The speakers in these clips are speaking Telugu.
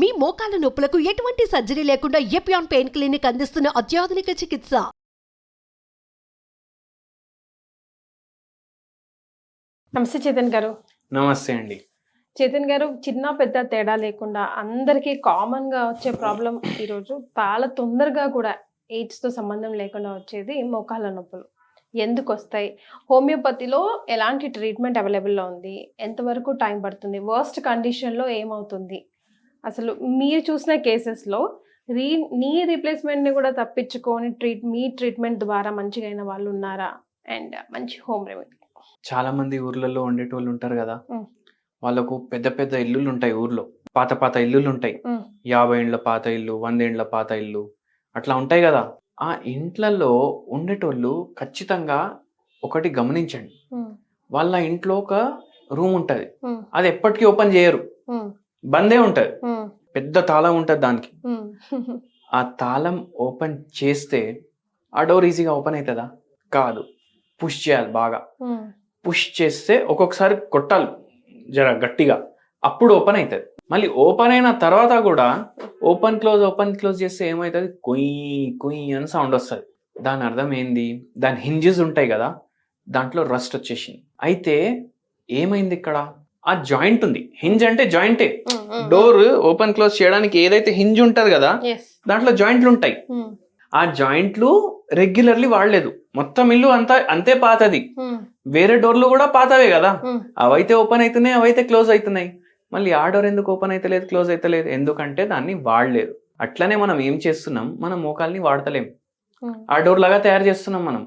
మీ మోకాల నొప్పులకు ఎటువంటి సర్జరీ లేకుండా ఎపియాన్ పెయిన్ క్లినిక్ అందిస్తున్న అత్యాధునిక చికిత్స. నమస్తే చేతన్ గారు. నమస్తే అండి. చేతన్ గారు చిన్న పెద్ద తేడా లేకుండా అందరికీ కామన్గా వచ్చే ప్రాబ్లం ఈరోజు చాలా తొందరగా కూడా AIDS తో సంబంధం లేకుండా వచ్చేది మోకాళ్ళ నొప్పులు. ఎందుకు వస్తాయి? హోమియోపతిలో ఎలాంటి ట్రీట్మెంట్ అవైలబుల్లో ఉంది? ఎంతవరకు టైం పడుతుంది? వర్స్ట్ కండిషన్లో ఏమవుతుంది? అసలు మీరు చూసిన కేసెస్లో రీ నీ రీప్లేస్మెంట్ని కూడా తప్పించుకొని ట్రీట్ మీ ట్రీట్మెంట్ ద్వారా మంచిగా అయిన వాళ్ళు ఉన్నారా అండ్ మంచి హోమ్ రెమెడీ. చాలా మంది ఊర్లలో ఉండేటోళ్ళు ఉంటారు కదా. వాళ్ళకు పెద్ద పెద్ద ఇల్లులు ఉంటాయి ఊర్లో. పాత పాత ఇల్లులు ఉంటాయి. యాభై ఇండ్ల పాత ఇల్లు వందేండ్ల పాత ఇల్లు అట్లా ఉంటాయి కదా. ఆ ఇంట్లలో ఉండేటోళ్ళు ఖచ్చితంగా ఒకటి గమనించండి. వాళ్ళ ఇంట్లో ఒక రూమ్ ఉంటది. అది ఎప్పటికీ ఓపెన్ చేయరు. బందే ఉంటది. పెద్ద తాళం ఉంటది దానికి. ఆ తాళం ఓపెన్ చేస్తే ఆ డోర్ ఈజీగా ఓపెన్ అవుతుందా కాదు. పుష్ చేయాలి బాగా. పుష్ చేస్తే ఒక్కొక్కసారి కొట్టాలి జర గట్టిగా. అప్పుడు ఓపెన్ అవుతుంది మళ్ళీ ఓపెన్ అయిన తర్వాత కూడా ఓపెన్ క్లోజ్ ఓపెన్ క్లోజ్ చేస్తే ఏమవుతుంది కొయ్యి కొయ్యి అని సౌండ్ వస్తుంది. దాని అర్థం ఏంది? దాని హింజెస్ ఉంటాయి కదా దాంట్లో రస్ట్ వచ్చేసింది. అయితే ఏమైంది ఇక్కడ? ఆ జాయింట్ ఉంది. హింజ్ అంటే జాయింటే. డోర్ ఓపెన్ క్లోజ్ చేయడానికి ఏదైతే హింజ్ ఉంటది కదా దాంట్లో జాయింట్లు ఉంటాయి. ఆ జాయింట్లు రెగ్యులర్లీ వాడలేదు. మొత్తం ఇల్లు అంతా అంతే పాతది. వేరే డోర్లు కూడా పాతవే కదా. అవైతే ఓపెన్ అవుతున్నాయి అవైతే క్లోజ్ అవుతున్నాయి మళ్ళీ ఆ డోర్ ఎందుకు ఓపెన్ అవుతలేదు క్లోజ్ అవుతలేదు ఎందుకంటే దాన్ని వాడలేదు. అట్లనే మనం ఏం చేస్తున్నాం? మన మోకాల్ని వాడతలేం. ఆ డోర్ లాగా తయారు చేస్తున్నాం మనం.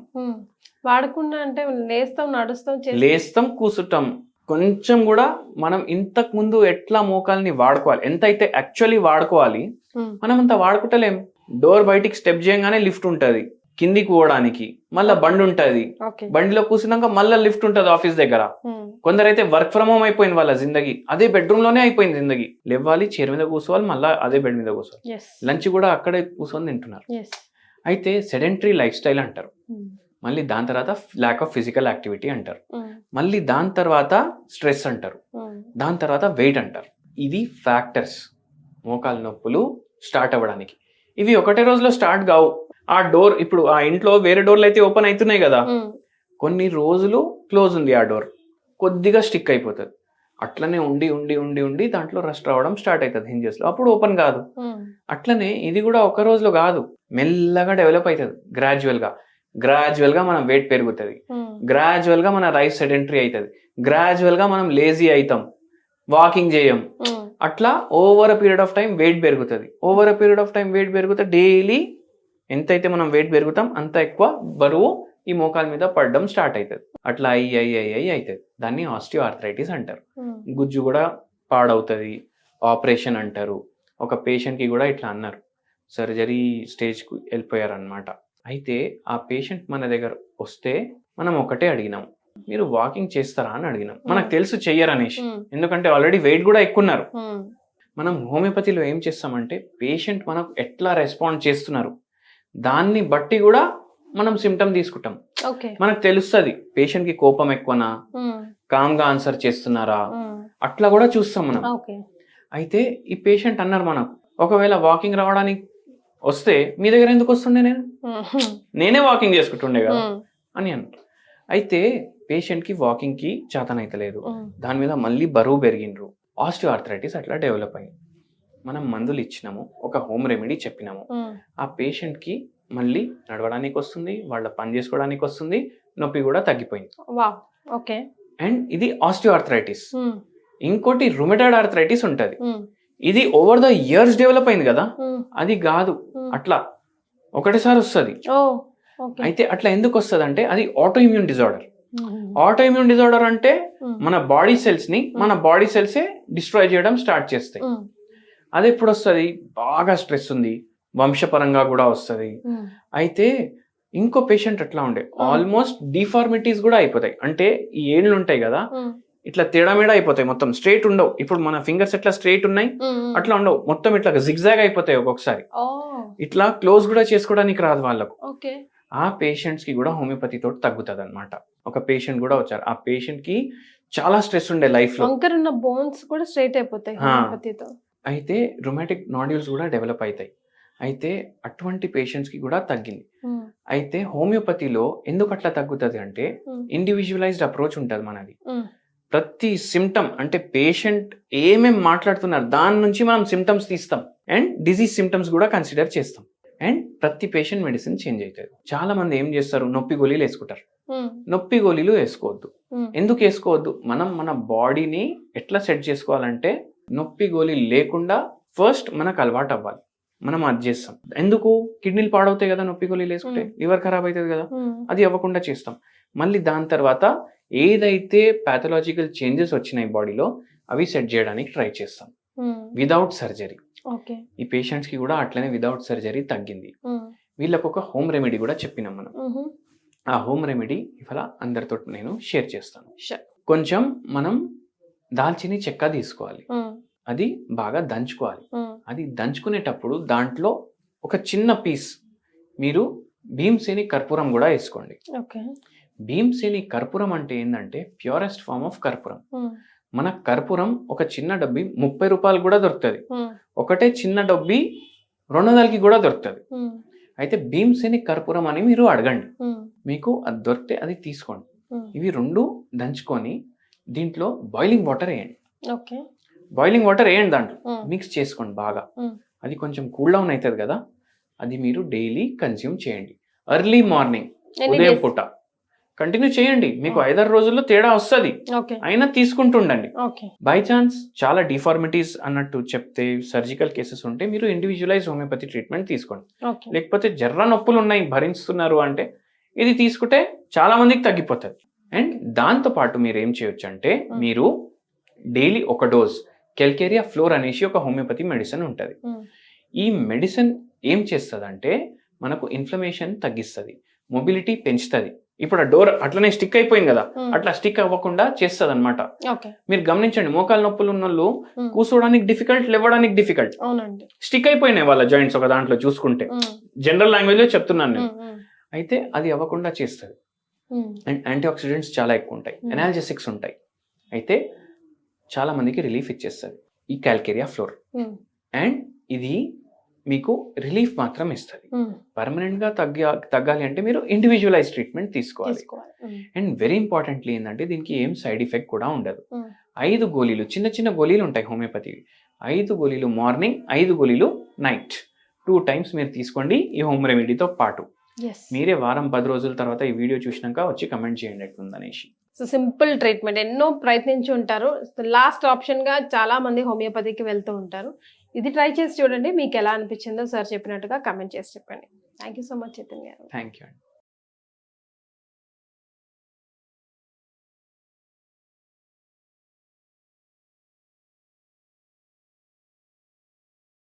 వాడకుండా అంటే లేస్తాం నడుస్తాం. లేస్తాం కూసుంటాం కొంచెం కూడా మనం ఇంతకు ముందు ఎట్లా మోకాల్ని వాడుకోవాలి ఎంత అయితే యాక్చువల్లీ వాడుకోవాలి ఉమ్, మనం అంత వాడుకుంటలేం. డోర్ బయటికి స్టెప్ చేయగానే లిఫ్ట్ ఉంటది. కిందికి పోవడానికి మళ్ళా బండి ఉంటది. బండిలో కూర్చున్నాక మళ్ళీ లిఫ్ట్ ఉంటది ఆఫీస్ దగ్గర. ఉమ్, కొందరైతే వర్క్ ఫ్రమ్ హోమ్ అయిపోయింది వాళ్ళ జిందగీ. అదే బెడ్రూమ్లోనే అయిపోయింది జిందగీ. లేవాలి చైర్ మీద కూర్చోవాలి మళ్ళీ అదే బెడ్ మీద కూర్చోవాలి. లంచ్ కూడా అక్కడే కూర్చొని తింటున్నారు. అయితే సెడెంటరీ లైఫ్ స్టైల్ అంటారు. ఉమ్, మళ్ళీ దాని తర్వాత ల్యాక్ ఆఫ్ ఫిజికల్ యాక్టివిటీ అంటారు. మళ్ళీ దాని తర్వాత స్ట్రెస్ అంటారు. దాని తర్వాత వెయిట్ అంటారు. ఇవి ఫ్యాక్టర్స్ మోకాలు నొప్పులు స్టార్ట్ అవ్వడానికి. ఇవి ఒకటే రోజులో స్టార్ట్ కావు. ఆ డోర్ ఇప్పుడు ఆ ఇంట్లో వేరే డోర్లు అయితే ఓపెన్ అవుతున్నాయి కదా. కొన్ని రోజులు క్లోజ్ ఉంది ఆ డోర్ కొద్దిగా స్టిక్ అయిపోతుంది. అట్లనే ఉండి ఉండి ఉండి ఉండి దాంట్లో రస్ట్ రావడం స్టార్ట్ అవుతుంది hinges లో. అప్పుడు ఓపెన్ కాదు. అట్లనే ఇది కూడా ఒక రోజులో కాదు. మెల్లగా డెవలప్ అవుతుంది. గ్రాడ్యువల్గా గ్రాడ్యువల్గా మనం వెయిట్ పెరుగుతుంది. ఉమ్, గ్రాడ్యువల్గా మన రైస్ సెడెంటరీ అవుతుంది గ్రాడ్యువల్గా మనం లేజీ అవుతాం వాకింగ్ చేయం. ఉమ్, అట్లా over a period of time weight పెరుగుతుంది. Over a period of time weight పెరుగుతే daily ఎంతైతే మనం వెయిట్ పెరుగుతాం అంత ఎక్కువ బరువు ఈ మోకాల మీద పడడం స్టార్ట్ అవుతుంది అట్లా అయ్యి అయ్యి అయ్యి అయ్యి అవుతుంది దాన్ని ఆస్టియో ఆర్థరైటిస్ అంటారు. ఉమ్, గుజ్జు కూడా పాడవుతుంది. ఆపరేషన్ అంటారు. ఒక పేషెంట్కి కూడా ఇట్లా అన్నారు. సర్జరీ స్టేజ్కి వెళ్ళిపోయారు అనమాట అయితే ఆ పేషెంట్ మన దగ్గర వస్తే మనం ఒకటే అడిగినాం. మీరు వాకింగ్ చేస్తారా అని అడిగినాం. మనకు తెలుసు చెయ్యరనేసి ఎందుకంటే ఆల్రెడీ వెయిట్ కూడా ఎక్కువ ఉన్నారు ఉమ్, మనం హోమియోపతిలో ఏం చేస్తామంటే పేషెంట్ మనకు ఎట్లా రెస్పాండ్ చేస్తున్నారు? దాన్ని బట్టి కూడా మనం సిమ్టమ్ తీసుకుంటాం. మనకు తెలుస్తుంది పేషెంట్కి కోపం ఎక్కువనా? ఉమ్, కామ్గా ఆన్సర్ చేస్తున్నారా? అట్లా కూడా చూస్తాం మనం. అయితే ఈ పేషెంట్ అన్నారు మనకు ఒకవేళ వాకింగ్ రావడానికి వస్తే మీ దగ్గర ఎందుకు వస్తుండే నేను? నేనే వాకింగ్ చేసుకుంటుండే కదా. అని అన్న. అయితే పేషెంట్కి వాకింగ్కి చేతనైతలేదు ఉమ్, దాని మీద మళ్ళీ బరువు పెరిగిండ్రు. ఆస్టియో ఆర్థరైటిస్ అట్లా డెవలప్ అయింది మనం మందులు ఇచ్చినాము ఒక హోమ్ రెమెడీ చెప్పినాము. ఆ పేషెంట్కి మళ్ళీ నడవడానికి వస్తుంది వాళ్ళ పని చేసుకోవడానికి వస్తుంది నొప్పి కూడా తగ్గిపోయింది. ఓకే. అండ్ ఇది ఆస్టియో ఆర్థరైటిస్ ఇంకోటి రుమెటాయిడ్ ఆర్థరైటిస్ ఉంటుంది. ఇది ఓవర్ ద ఇయర్స్ డెవలప్ అయింది కదా? ఉమ్, అది కాదు. ఉమ్. అట్లా. ఒకటేసారి వస్తుంది. అయితే అట్లా ఎందుకు వస్తుంది అంటే అది auto immune disorder auto immune disorder అంటే మన బాడీ సెల్స్ని మన బాడీ సెల్సే డిస్ట్రాయ్ చేయడం స్టార్ట్ చేస్తాయి. అది ఎప్పుడు వస్తుంది? బాగా స్ట్రెస్ ఉంది. వంశపరంగా కూడా వస్తుంది. అయితే ఇంకో పేషెంట్ అట్లా ఉండే. ఆల్మోస్ట్ డిఫార్మిటీస్ కూడా అయిపోతాయి. అంటే ఈ ఏళ్ళు ఉంటాయి కదా? ఇట్లా తేడామేడా అయిపోతాయి మొత్తం. స్ట్రైట్ ఉండవు. ఇప్పుడు మన ఫింగర్స్ ఎట్లా స్ట్రైట్ ఉన్నాయి. అట్లా ఉండవు. మొత్తం ఇట్లా జిగ్జాగ్ అయిపోతాయి ఒక్కొక్కసారి. ఇట్లా క్లోజ్ కూడా చేసుకోవడానికి రాదు వాళ్ళకు. ఆ పేషెంట్స్కి కూడా హోమియోపతి తోటి తగ్గుతుంది అనమాట ఒక పేషెంట్ కూడా వచ్చారు. ఆ పేషెంట్కి చాలా స్ట్రెస్ ఉండే లైఫ్లో ఉన్న బోన్స్ కూడా స్ట్రైట్ అయిపోతాయి. హోమియోపతితో. అయితే రొమాటిక్ నాడ్యూల్స్ కూడా డెవలప్ అవుతాయి అయితే అటువంటి పేషెంట్స్కి కూడా తగ్గింది. అయితే హోమియోపతిలో ఎందుకు అట్లా తగ్గుతుంది అంటే ఇండివిజువలైజ్డ్ అప్రోచ్ ఉంటుంది మనది. ప్రతి సిమ్టమ్ అంటే పేషెంట్ ఏమేం మాట్లాడుతున్నారు దాని నుంచి మనం సిమ్టమ్స్ తీస్తాం. అండ్ డిజీజ్ సిమ్టమ్స్ కూడా కన్సిడర్ చేస్తాం. అండ్ ప్రతి పేషెంట్ మెడిసిన్ చేంజ్ అవుతుంది చాలా మంది ఏం చేస్తారు? నొప్పి గోళీలు వేసుకుంటారు. నొప్పి గోళీలు వేసుకోవద్దు. ఎందుకు వేసుకోవద్దు? మనం మన బాడీని ఎట్లా సెట్ చేసుకోవాలంటే నొప్పి గోళీలు లేకుండా ఫస్ట్ మనకు అలవాటు అవ్వాలి. మనం అది చేస్తాం. ఎందుకు? కిడ్నీలు పాడవుతాయి కదా నొప్పి గోళీలు వేసుకుంటే. లివర్ ఖరాబ్ అవుతుంది కదా. అది అవ్వకుండా చేస్తాం. మళ్ళీ దాని తర్వాత ఏదైతే పాథలాజికల్ చేంజెస్ వచ్చినాయి బాడీలో అవి సెట్ చేయడానికి ట్రై చేస్తాం. విదౌట్ సర్జరీ ఓకే ఈ పేషెంట్స్కి కూడా అట్లనే విదౌట్ సర్జరీ తగ్గింది. ఉమ్, వీళ్ళకు ఒక హోమ్ రెమెడీ కూడా చెప్పినాం మనం. ఉహు, ఆ హోమ్ రెమెడీ ఇవాళ అందరితో నేను షేర్ చేస్తాను. కొంచెం మనం దాల్చిని చెక్క తీసుకోవాలి. ఉమ్, అది బాగా దంచుకోవాలి. అది దంచుకునేటప్పుడు దాంట్లో ఒక చిన్న పీస్ మీరు భీమ్సేని కర్పూరం కూడా వేసుకోండి. ఓకే భీమ్సేని కర్పూరం అంటే ఏంటంటే ప్యూరెస్ట్ ఫార్మ్ ఆఫ్ కర్పూరం. మన కర్పూరం ఒక చిన్న డబ్బి ముప్పై రూపాయలు కూడా దొరుకుతుంది. ఒకటే చిన్న డబ్బి రెండు వందలకి కూడా దొరుకుతుంది. అయితే భీమ్సేని కర్పూరం అని మీరు అడగండి. మీకు అది దొరికితే అది తీసుకోండి. ఇవి రెండు దంచుకొని దీంట్లో బాయిలింగ్ వాటర్ వేయండి. బాయిలింగ్ వాటర్ వేయండి దాంట్లో. మిక్స్ చేసుకోండి బాగా. అది కొంచెం కూల్ డౌన్ అవుతుంది కదా. అది మీరు డైలీ కన్స్యూమ్ చేయండి. ఎర్లీ మార్నింగ్ ఉదయం? పూట. కంటిన్యూ చేయండి. మీకు. ఐదారు రోజుల్లో తేడా వస్తుంది. అయినా తీసుకుంటుండండి. బై ఛాన్స్ చాలా డిఫార్మిటీస్ అన్నట్టు చెప్తే సర్జికల్ కేసెస్ ఉంటే మీరు ఇండివిజువలైజ్ హోమియోపతి ట్రీట్మెంట్ తీసుకోండి. లేకపోతే జర్ర నొప్పులు ఉన్నాయి భరిస్తున్నారు అంటే ఇది తీసుకుంటే చాలా మందికి తగ్గిపోతుంది. అండ్ దాంతో పాటు మీరు ఏం చేయొచ్చు అంటే. మీరు డైలీ ఒక డోస్ కెల్కేరియా ఫ్లోర్ అనేసి ఒక హోమియోపతి మెడిసిన్ ఉంటుంది. ఈ మెడిసిన్ ఏం చేస్తుంది అంటే మనకు ఇన్ఫ్లమేషన్ తగ్గిస్తుంది. మొబిలిటీ పెంచుతుంది. ఇప్పుడు ఆ డోర్ అట్లనే స్టిక్ అయిపోయింది కదా అట్లా స్టిక్ అవ్వకుండా చేస్తుంది అనమాట మీరు గమనించండి మోకాలు నొప్పులు ఉన్న వాళ్ళు ఉమ్, కూర్చోవడానికి డిఫికల్ట్ లేవడానికి డిఫికల్ట్ స్టిక్ అయిపోయినాయి వాళ్ళ జాయింట్స్ ఒక దాంట్లో చూసుకుంటే. జనరల్ లాంగ్వేజ్లో చెప్తున్నాను నేను. అయితే అది అవ్వకుండా చేస్తుంది. అండ్ యాంటీ ఆక్సిడెంట్స్ చాలా ఎక్కువ ఉంటాయి. ఎనాల్జెసిక్స్ ఉంటాయి. అయితే చాలా మందికి రిలీఫ్ ఇచ్చేస్తుంది ఈ క్యాల్కేరియా ఫ్లోర్ అండ్ ఇది మీకు రిలీఫ్ మాత్రం ఇస్తుంది. పర్మనెంట్గా తగ్గ తగ్గాలి అంటే మీరు ఇండివిజువలైజ్ ట్రీట్మెంట్ తీసుకోవాలి. అండ్ వెరీ ఇంపార్టెంట్లీ ఏంటంటే దీనికి ఏం సైడ్ ఎఫెక్ట్ కూడా ఉండదు. ఐదు గోళీలు చిన్న చిన్న గోళీలు ఉంటాయి హోమియోపతి ఐదు గోళీలు మార్నింగ్ ఐదు గోళీలు నైట్ టూ టైమ్స్ మీరు తీసుకోండి ఈ హోమ్ రెమెడీతో పాటు. మీరే వారం పది రోజుల తర్వాత ఈ వీడియో చూసినాక వచ్చి కమెంట్ చేయండి ఎట్లుందనేసి సో సింపుల్ ట్రీట్మెంట్ ఎన్నో ప్రయత్నించి ఉంటారు. లాస్ట్ ఆప్షన్గా చాలా మంది హోమియోపతికి వెళ్తూ ఉంటారు. ఇది ట్రై చేసి చూడండి మీకు ఎలా అనిపించిందో సార్ చెప్పినట్టుగా కమెంట్ చేసి చెప్పండి. Thank you so much Chaitanya. Garu thank you అండి.